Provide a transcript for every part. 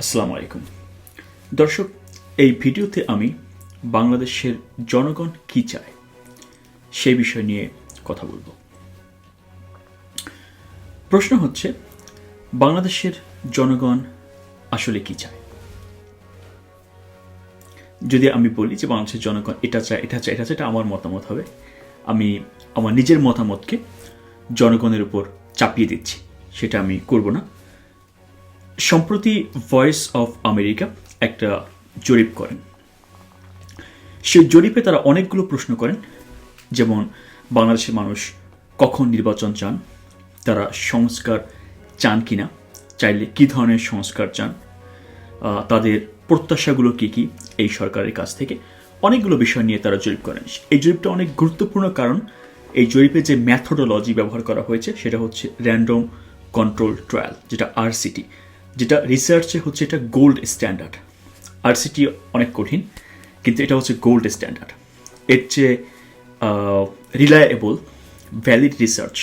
আসসালামু আলাইকুম। দর্শক, এই ভিডিওতে আমি বাংলাদেশের জনগণ কি চায় সেই বিষয় নিয়ে কথা বলব। প্রশ্ন হচ্ছে, বাংলাদেশের জনগণ আসলে কি চায়? যদি আমি বলি যে বাংলাদেশের জনগণ এটা চায় এটা চায় এটা চায়, এটা আমার মতামত হবে। আমি আমার নিজের মতামতকে জনগণের উপর চাপিয়ে দিচ্ছি, সেটা আমি করব না। সম্প্রতি ভয়েস অফ আমেরিকা একটা জরিপ করেন। সেই জরিপে তারা অনেকগুলো প্রশ্ন করেন, যেমন বাংলাদেশের মানুষ কখন নির্বাচন চান, তারা সংস্কার চান কিনা, চাইলে কী ধরনের সংস্কার চান তাদের প্রত্যাশাগুলো কী কী এই সরকারের কাছ থেকে, অনেকগুলো বিষয় নিয়ে তারা জরিপ করেন। এই জরিপটা অনেক গুরুত্বপূর্ণ কারণ এই জরিপে যে ম্যাথোডোলজি ব্যবহার করা হয়েছে, সেটা হচ্ছে র্যান্ডম কন্ট্রোল ট্রায়াল যেটা আরসিটি যেটা রিসার্চে হচ্ছে এটা গোল্ড স্ট্যান্ডার্ড আরসিটি অনেক কঠিন, কিন্তু এটা হচ্ছে গোল্ড স্ট্যান্ডার্ড এর চেয়ে রিলায়েবল ভ্যালিড রিসার্চ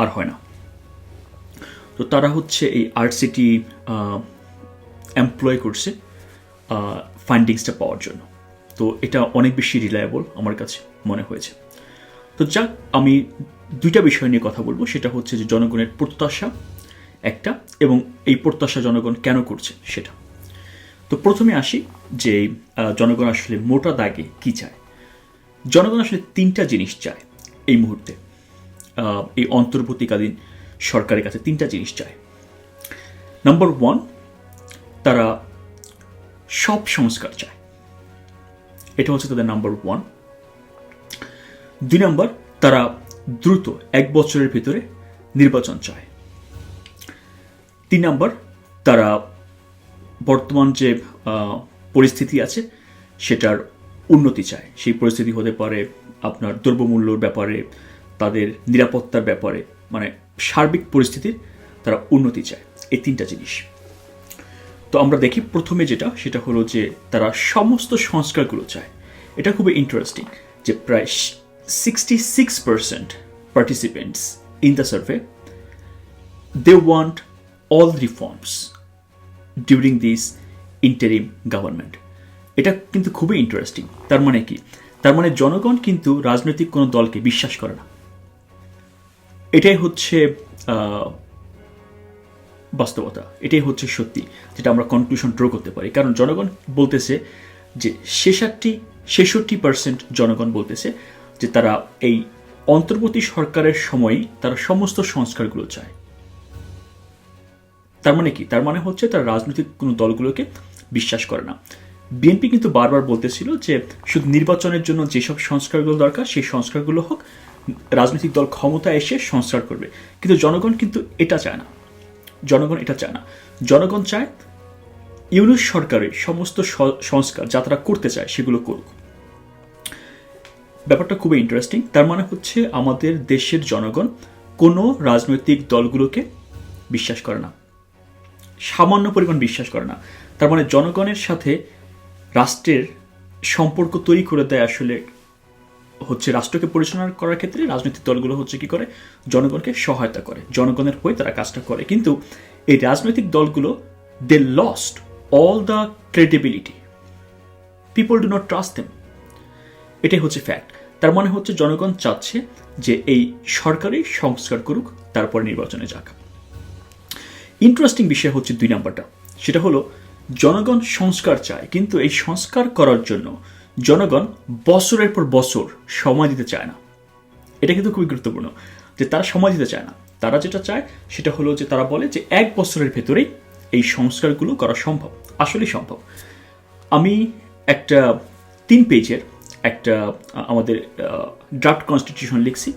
আর হয় না। তো তারা হচ্ছে এই আরসিটি এমপ্লয় করছে ফান্ডিংসটা পাওয়ার জন্য। তো এটা অনেক বেশি রিলায়েবল আমার কাছে মনে হয়েছে। তো যাক, আমি দুইটা বিষয় নিয়ে কথা বলব। সেটা হচ্ছে যে জনগণের প্রত্যাশা একটা এবং এই প্রত্যাশা জনগণ কেন করছে সেটা। তো প্রথমে আসি যে জনগণ আসলে মোটা দাগে কি চায়? জনগণ আসলে তিনটা জিনিস চায় এই মুহূর্তে। এই অন্তর্বর্তীকালীন সরকারের কাছে তিনটা জিনিস চায়। নাম্বার ওয়ান তারা সব সংস্কার চায়। এটা হচ্ছে তাদের নাম্বার ওয়ান দুই নম্বর তারা দ্রুত এক বছরের ভিতরে নির্বাচন চায়। তিন নম্বর, তারা বর্তমান যে পরিস্থিতি আছে, সেটার উন্নতি চায়। সেই পরিস্থিতি হতে পারে আপনার দ্রব্যমূল্যর ব্যাপারে, তাদের নিরাপত্তার ব্যাপারে মানে সার্বিক পরিস্থিতির তারা উন্নতি চায়। এই তিনটা জিনিস। তো আমরা দেখি প্রথমে যেটা, সেটা হলো যে তারা সমস্ত সংস্কারগুলো চায়। এটা খুবই ইন্টারেস্টিং যে প্রায় sixty six percent participants in the survey they want all reforms during this interim government এটা কিন্তু খুবই ইন্টারেস্টিং তার মানে কি? তার মানে জনগণ কিন্তু রাজনৈতিক কোনো দলকে বিশ্বাস করে না। এটাই হচ্ছে বাস্তবতা। এটাই হচ্ছে সত্যি, যেটা আমরা কনক্লুশন ড্র করতে পারি। কারণ জনগণ বলতেছে যে ছেষট্টি ছেষট্টি পার্সেন্ট জনগণ বলতেছে যে তারা এই অন্তর্বর্তী সরকারের সময়ই তারা সমস্ত সংস্কারগুলো চায়। তার মানে কি? তার মানে হচ্ছে তারা রাজনৈতিক কোনো দলগুলোকে বিশ্বাস করে না। বিএনপি কিন্তু বারবার বলতেছিল যে শুধু নির্বাচনের জন্য যেসব সংস্কারগুলো দরকার, সেই সংস্কারগুলো হোক, রাজনৈতিক দল ক্ষমতা এসে সংস্কার করবে। কিন্তু জনগণ কিন্তু এটা চায় না। জনগণ এটা চায় না। জনগণ চায় ইউনুস সরকারের সমস্ত সংস্কার যা তারা করতে চায় সেগুলো করুক। ব্যাপারটা খুবই ইন্টারেস্টিং তার মানে হচ্ছে আমাদের দেশের জনগণ কোনো রাজনৈতিক দলগুলোকে বিশ্বাস করে না। সামান্য পরিমাণ বিশ্বাস করে না। তার মানে জনগণের সাথে রাষ্ট্রের সম্পর্ক তৈরি করে দেয় আসলে হচ্ছে রাষ্ট্রকে পরিচালনা করার ক্ষেত্রে রাজনৈতিক দলগুলো হচ্ছে কি করে? জনগণকে সহায়তা করে। জনগণের হয়ে তারা কাজটা করে। কিন্তু এই রাজনৈতিক দলগুলো they lost all the credibility people do not trust them এটাই হচ্ছে ফ্যাক্ট তার মানে হচ্ছে জনগণ চাচ্ছে যে এই সরকারই সংস্কার করুক, তারপর নির্বাচনে যাক। ইন্টারেস্টিং বিষয় হচ্ছে দুই নাম্বারটা। সেটা হলো, জনগণ সংস্কার চায়, কিন্তু এই সংস্কার করার জন্য জনগণ বছরের পর বছর সময় দিতে চায় না। এটা কিন্তু খুবই গুরুত্বপূর্ণ, যে তারা সময় দিতে চায় না। তারা যেটা চায়, সেটা হলো যে তারা বলে যে এক বছরের ভেতরেই এই সংস্কারগুলো করা সম্ভব, আসলেই সম্ভব। আমি একটা তিন পেজের একটা, আমাদের ড্রাফট কনস্টিটিউশন লিখছি।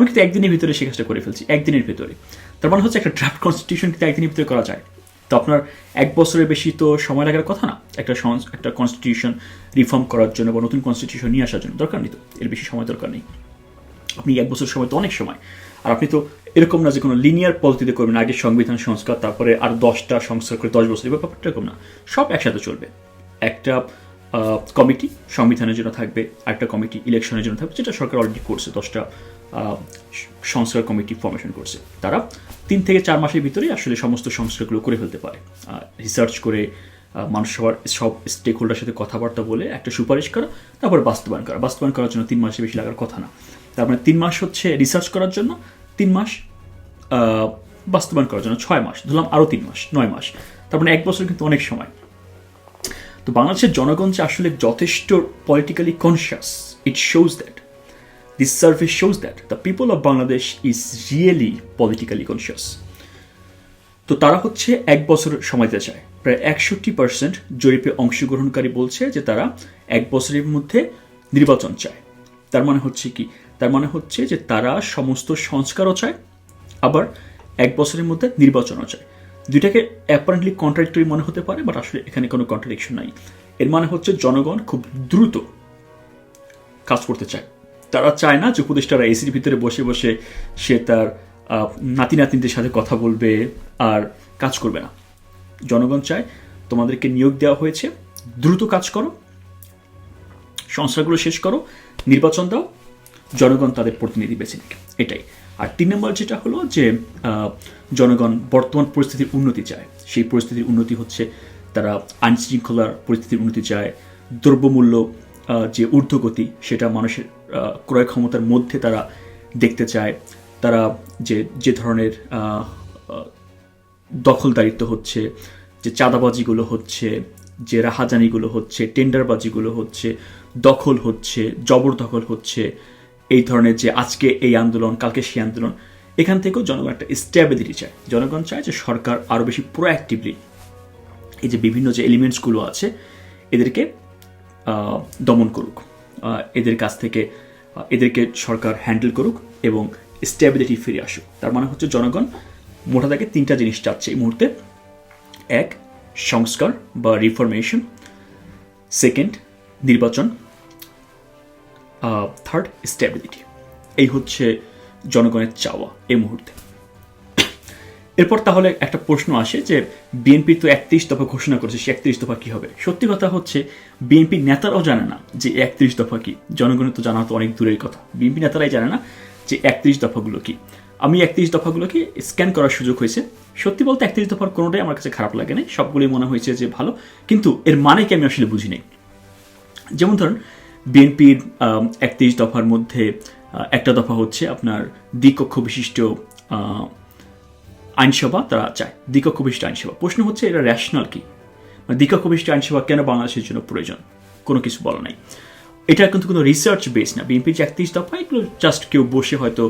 আমি কিন্তু একদিনের ভিতরে সে কাজটা করে ফেলছি, একদিনের ভিতরে। তার মানে হচ্ছে একটা ড্রাফট কনস্টিটিউশন কিন্তু একদিনের ভিতরে করা যায়। তো আপনার এক বছরের বেশি তো সময় লাগার কথা না, একটা একটা কনস্টিটিউশন রিফর্ম করার জন্য বা নতুন কনস্টিটিউশন নিয়ে আসার জন্য দরকার নেই তো, এর বেশি সময় দরকার নেই। আপনি এক বছর সময় তো অনেক সময়। আর আপনি তো এরকম না যে কোনো লিনিয়ার পদ্ধতিতে করবেন, আগে সংবিধান, সংস্কার, তারপরে আর দশটা সংস্কার করে দশ বছর, এবার ব্যাপারটা এরকম না। সব একসাথে চলবে। একটা কমিটি সংবিধানের জন্য থাকবে একটা কমিটি ইলেকশনের জন্য থাকবে, যেটা সরকার অলরেডি করছে দশটা সংস্কার কমিটি ফর্মেশন করছে। তারা তিন থেকে চার মাসের ভিতরেই আসলে সমস্ত সংস্কারগুলো করে ফেলতে পারে। রিসার্চ করে মানুষ সবার সব স্টেক হোল্ডার সাথে কথাবার্তা বলে একটা সুপারিশ করা, তারপর বাস্তবায়ন করা। বাস্তবায়ন করার জন্য তিন মাসের বেশি লাগার কথা না। তার মানে তিন মাস হচ্ছে রিসার্চ করার জন্য, তিন মাস বাস্তবায়ন করার জন্য ছয় মাস, ধরলাম আরও তিন মাস, নয় মাস। তার মানে এক বছর কিন্তু অনেক সময়। তো বাংলাদেশের জনগণ যে আসলে যথেষ্ট politically conscious it shows that this service shows that the people of Bangladesh is really politically conscious তো তারা হচ্ছে এক বছর সময় চায়। প্রায় একষট্টি পার্সেন্ট জরিপে অংশগ্রহণকারী বলছে যে তারা এক বছরের মধ্যে নির্বাচন চায়। তার মানে হচ্ছে কি? তার মানে হচ্ছে যে তারা সমস্ত সংস্কারও চায়, আবার এক বছরের মধ্যে নির্বাচনও চায়। দুইটাকে অ্যাপারেন্টলি কন্ট্রাডিক্টরি মনে হতে পারে বাট আসলে এখানে কোনো কন্ট্রাডিকশন নাই। এর মানে হচ্ছে জনগণ খুব দ্রুত কাজ করতে চায়। তারা চায় না যে উপদেষ্টারা এসির ভিতরে বসে বসে সে তার নাতি নাতিনদের সাথে কথা বলবে আর কাজ করবে না। জনগণ চায় তোমাদেরকে নিয়োগ দেওয়া হয়েছে, দ্রুত কাজ করো, সংস্থাগুলো শেষ করো, নির্বাচন দাও, জনগণ তাদের প্রতিনিধি বেছে নিক। এটাই। আর তিন নম্বর যেটা হলো যে জনগণ বর্তমান পরিস্থিতির উন্নতি চায়। সেই পরিস্থিতির উন্নতি হচ্ছে তারা আইন শৃঙ্খলার পরিস্থিতির উন্নতি চায়, দ্রব্যমূল্য যে ঊর্ধ্বগতি সেটা মানুষের ক্রয় ক্ষমতার মধ্যে তারা দেখতে চায়। তারা যে যে ধরনের দখলদারিত্ব হচ্ছে, যে চাঁদাবাজিগুলো হচ্ছে, যে রাহাজানিগুলো হচ্ছে, টেন্ডারবাজিগুলো হচ্ছে, দখল হচ্ছে, জবরদখল হচ্ছে, এই ধরনের যে আজকে এই আন্দোলন, কালকে সেই আন্দোলন, এখান থেকেও জনগণ একটা স্ট্যাবিলিটি চায়। জনগণ চায় যে সরকার আরও বেশি প্রোঅ্যাক্টিভলি এই যে বিভিন্ন যে এলিমেন্টসগুলো আছে, এদেরকে দমন করুক। এদের কাছ থেকে এদেরকে সরকার হ্যান্ডেল করুক এবং স্ট্যাবিলিটি ফিরে আসুক। তার মানে হচ্ছে জনগণ মোটা দাগে তিনটা জিনিস চাচ্ছে এই মুহূর্তে। এক, সংস্কার বা রিফরমেশন সেকেন্ড নির্বাচন। থার্ড স্ট্যাবিলিটি এই হচ্ছে জনগণের চাওয়া এই মুহূর্তে। এরপর তাহলে একটা প্রশ্ন আসে যে বিএনপি তো একত্রিশ দফা ঘোষণা করেছে, সে একত্রিশ দফা কি হবে? সত্যি কথা হচ্ছে বিএনপি নেতারাও জানে না যে একত্রিশ দফা কি। জনগণের তো জানা তো অনেক দূরের কথা। বিএনপি নেতারাই জানে না যে একত্রিশ দফাগুলো কি। আমি একত্রিশ দফাগুলোকে স্ক্যান করার সুযোগ হয়েছে। সত্যি বলতে একত্রিশ দফার কোনোটাই আমার কাছে খারাপ লাগে নাই। সবগুলোই মনে হয়েছে যে ভালো। কিন্তু এর মানে কি আমি আসলে বুঝি নাই। যেমন ধরুন বিএনপির একত্রিশ দফার মধ্যে একটা দফা হচ্ছে আপনার দ্বিকক্ষ বিশিষ্ট আইনসভা তারা চায় দ্বিকক্ষ বিশিষ্ট আইনসভা প্রশ্ন হচ্ছে এটা র্যাশনাল কি? মানে দ্বিকক্ষ বিশিষ্ট আইনসভা কেন বাংলাদেশের জন্য প্রয়োজন? কোনো কিছু বলা নাই। এটা কিন্তু কোনো রিসার্চ বেস না। বিএনপির যে একত্রিশ দফা, এগুলো জাস্ট কেউ বসে হয়তো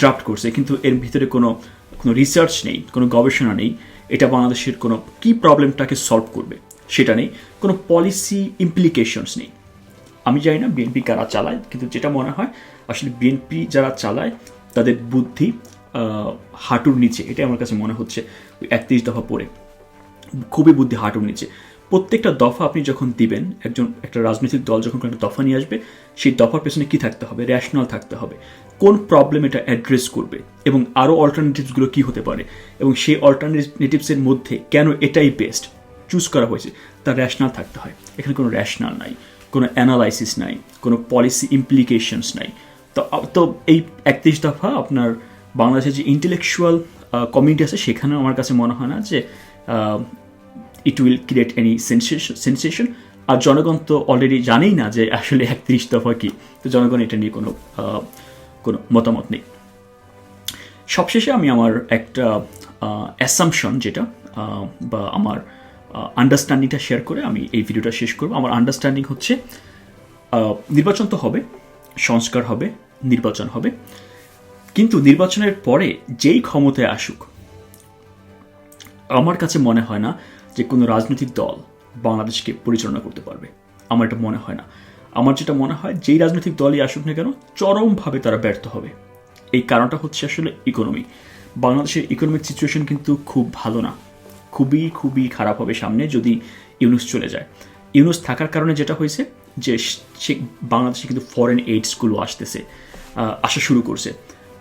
ড্রাফট করছে। কিন্তু এর ভিতরে কোনো কোনো রিসার্চ নেই, কোনো গবেষণা নেই। এটা বাংলাদেশের কোনো, কি প্রবলেমটাকে সলভ করবে? সেটা নেই। কোনো পলিসি ইমপ্লিকেশনস নেই। আমি জানি না বিএনপি কারা চালায়, কিন্তু যেটা মনে হয়, আসলে বিএনপি যারা চালায়, তাদের বুদ্ধি হাঁটুর নিচে এটা আমার কাছে মনে হচ্ছে একত্রিশ দফা পড়ে। খুবই বুদ্ধি হাঁটুর নিচে। প্রত্যেকটা দফা আপনি যখন দিবেন, একজন, একটা রাজনৈতিক দল যখন একটা দফা নিয়ে আসবে, সেই দফার পেছনে কি থাকতে হবে? র্যাশনাল থাকতে হবে। কোন প্রবলেম এটা অ্যাড্রেস করবে? এবং আরও অল্টারনেটিভসগুলো কি হতে পারে? এবং সেই অল্টারনেটিভসের মধ্যে কেন এটাই বেস্ট চুজ করা হয়েছে। তার র্যাশনাল থাকতে হয়। এখানে কোনো র্যাশনাল নাই। কোনো অ্যানালাইসিস নাই। কোনো পলিসি ইমপ্লিকেশনস নাই। তো তো এই একত্রিশ দফা আপনার বাংলাদেশের যে ইন্টেলেকচুয়াল কমিউনিটি আছে, সেখানেও আমার কাছে মনে হয় না যে it will create any sensation আর জনগণ তো অলরেডি জানেই না যে আসলে একত্রিশ দফা কি। তো জনগণ এটা নিয়ে কোনো কোনো মতামত নেই। সবশেষে আমি আমার একটা অ্যাসামশন যেটা বা আমার আন্ডারস্ট্যান্ডিংটা শেয়ার করে আমি এই ভিডিওটা শেষ করব। আমার আন্ডারস্ট্যান্ডিং হচ্ছে নির্বাচন তো হবে, সংস্কার হবে, নির্বাচন হবে। কিন্তু নির্বাচনের পরে যেই ক্ষমতায় আসুক, আমার কাছে মনে হয় না যে কোনো রাজনৈতিক দল বাংলাদেশকে পরিচালনা করতে পারবে। আমার এটা মনে হয় না। আমার যেটা মনে হয়, যেই রাজনৈতিক দলই আসুক না কেন, চরমভাবে তারা ব্যর্থ হবে। এই কারণটা হচ্ছে আসলে ইকোনমি বাংলাদেশের ইকোনমিক সিচুয়েশন কিন্তু খুব ভালো না। খুবই খুবই খারাপ হবে সামনে যদি ইউনুস চলে যায়। ইউনুস থাকার কারণে যেটা হয়েছে যে সে বাংলাদেশে কিন্তু ফরেন এইডসগুলো আসতেছে আসা শুরু করছে।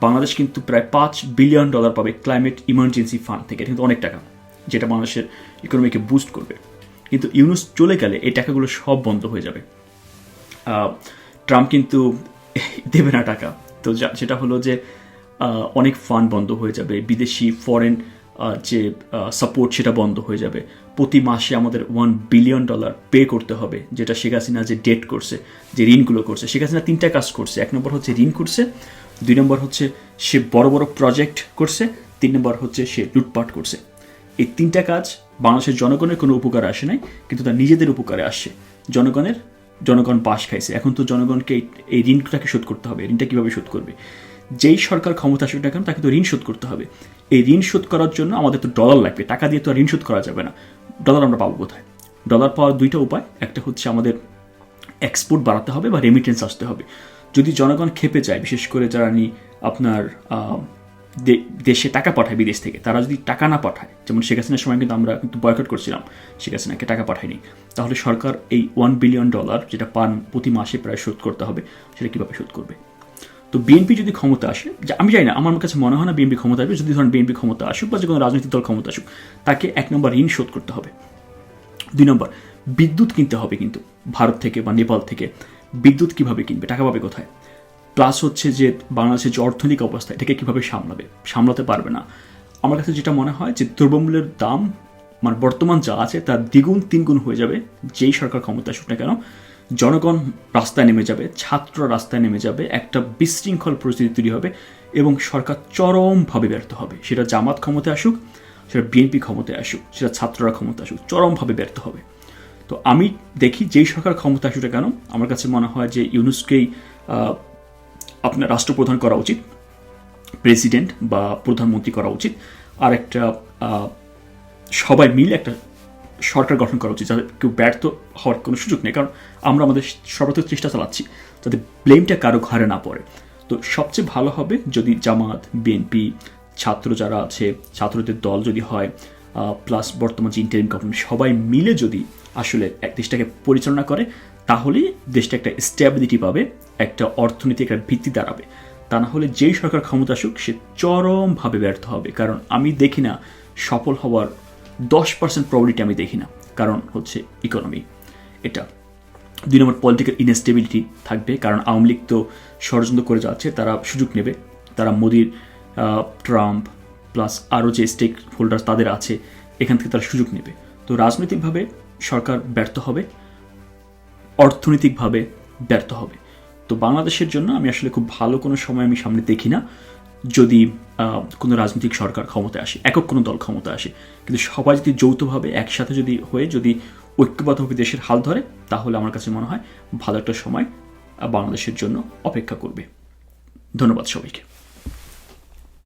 বাংলাদেশ কিন্তু প্রায় পাঁচ বিলিয়ন ডলার পাবে ক্লাইমেট ইমার্জেন্সি ফান্ড থেকে। কিন্তু অনেক টাকা, যেটা বাংলাদেশের ইকোনমিকে বুস্ট করবে। কিন্তু ইউনুস চলে গেলে এই টাকাগুলো সব বন্ধ হয়ে যাবে। ট্রাম্প কিন্তু দেবে না টাকা। তো যেটা হলো যে অনেক ফান্ড বন্ধ হয়ে যাবে। বিদেশি ফরেন যে সাপোর্ট সেটা বন্ধ হয়ে যাবে। প্রতি মাসে আমাদের ওয়ান বিলিয়ন ডলার পে করতে হবে, যেটা শেখ হাসিনা যে ডেট করছে, যে ঋণগুলো করছে। শেখ হাসিনা তিনটা কাজ করছে। এক নম্বর হচ্ছে ঋণ করছে দুই নম্বর হচ্ছে সে বড় বড় প্রজেক্ট করছে, তিন নম্বর হচ্ছে সে লুটপাট করছে। এই তিনটা কাজ বাংলাদেশের জনগণের কোনো উপকারে আসে নাই, কিন্তু তার নিজেদের উপকারে আসছে। জনগণের, জনগণ পাশ খাইছে। এখন তো জনগণকে এই- ঋণটাকে শোধ করতে হবে। ঋণটা কীভাবে শোধ করবে? যেই সরকার ক্ষমতা আসবে না কেন, তাকে তো ঋণ শোধ করতে হবে। এই ঋণ শোধ করার জন্য আমাদের তো ডলার লাগবে। টাকা দিয়ে তো আর ঋণ শোধ করা যাবে না। ডলার আমরা পাবো কোথায়? ডলার পাওয়ার দুইটা উপায়। একটা হচ্ছে আমাদের এক্সপোর্ট বাড়াতে হবে বা রেমিটেন্স আসতে হবে। যদি জনগণ খেপে যায়, বিশেষ করে যারা নি আপনার দেশে টাকা পাঠায় বিদেশ থেকে, তারা যদি টাকা না পাঠায়, যেমন শেখ হাসিনার সময় কিন্তু আমরা কিন্তু বয়কট করছিলাম, শেখ হাসিনাকে টাকা পাঠায়নি, তাহলে সরকার এই ওয়ান বিলিয়ন ডলার যেটা পান প্রতি মাসে প্রায় শোধ করতে হবে, সেটা কীভাবে শোধ করবে? তো বিএনপি যদি ক্ষমতা আসে আমি জানি না, আমার কাছে মনে হয় না বিএনপি ক্ষমতা আসবে, যদি ধরেন বিএনপি ক্ষমতা আসুক বা যে কোনো রাজনৈতিক দল ক্ষমতা আসুক, তাকে এক নম্বর ঋণ শোধ করতে হবে। দুই নম্বর বিদ্যুৎ কিনতে হবে কিন্তু, ভারত থেকে বা নেপাল থেকে। বিদ্যুৎ কীভাবে কিনবে, টাকা পাবে কোথায়? প্লাস হচ্ছে যে বাংলাদেশের যে অর্থনৈতিক অবস্থা, এটাকে কীভাবে সামলাবে, সামলাতে পারবে না। আমার কাছে যেটা মনে হয় যে দ্রব্যমূল্যের দাম মানে বর্তমান যা আছে তার দ্বিগুণ, তিনগুণ হয়ে যাবে, যেই সরকার ক্ষমতা আসুক না কেন। জনগণ রাস্তায় নেমে যাবে, ছাত্ররা রাস্তায় নেমে যাবে, একটা বিশৃঙ্খল পরিস্থিতি তৈরি হবে এবং সরকার চরমভাবে ব্যর্থ হবে। সেটা জামাত ক্ষমতায় আসুক, সেটা বিএনপি ক্ষমতায় আসুক, সেটা ছাত্ররা ক্ষমতা আসুক, চরমভাবে ব্যর্থ হবে। তো আমি দেখি যেই সরকার ক্ষমতা আসুক কেন, আমার কাছে মনে হয় যে ইউনুসকেই আপনার রাষ্ট্রপ্রধান করা উচিত, প্রেসিডেন্ট বা প্রধানমন্ত্রী করা উচিত, আর একটা সবাই মিলে একটা সরকার গঠন করা উচিত, যাতে কেউ ব্যর্থ হওয়ার কোনো সুযোগ নেই, কারণ আমরা আমাদের সর্বোচ্চ চেষ্টা চালাচ্ছি, যাতে ব্লেমটা কারও ঘরে না পড়ে। তো সবচেয়ে ভালো হবে যদি জামাত, বিএনপি, ছাত্র যারা আছে, ছাত্রদের দল যদি হয় প্লাস বর্তমান যে ইন্টারিম গভর্নমেন্ট সবাই মিলে যদি আসলে এক দেশটাকে পরিচালনা করে, তাহলেই দেশটা একটা স্ট্যাবিলিটি পাবে, একটা অর্থনীতি একটা ভিত্তি দাঁড়াবে। তা না হলে যেই সরকার ক্ষমতা আসুক, সে চরমভাবে ব্যর্থ হবে। কারণ আমি দেখি না, সফল হওয়ার দশ পার্সেন্ট প্রবলিটি আমি দেখি না। কারণ হচ্ছে ইকোনমি এটা। দুই নম্বর পলিটিক্যাল ইনস্টেবিলিটি থাকবে। কারণ আওয়ামী লীগ তো ষড়যন্ত্র করে যাচ্ছে, তারা সুযোগ নেবে। তারা মোদির ট্রাম্প প্লাস আরও যে স্টেক হোল্ডার তাদের আছে, এখান থেকে তারা সুযোগ নেবে। তো রাজনৈতিকভাবে সরকার ব্যর্থ হবে, অর্থনৈতিকভাবে ব্যর্থ হবে। তো বাংলাদেশের জন্য আমি আসলে খুব ভালো কোনো সময় আমি সামনে দেখি না, যদি কোনো রাজনৈতিক সরকার ক্ষমতায় আসে, একক কোনো দল ক্ষমতায় আসে। কিন্তু সবাই যদি যৌথভাবে একসাথে যদি হয়ে, যদি ঐক্যবদ্ধভাবে দেশের হাল ধরে, তাহলে আমার কাছে মনে হয় ভালো একটা সময় বাংলাদেশের জন্য অপেক্ষা করবে। ধন্যবাদ সবাইকে।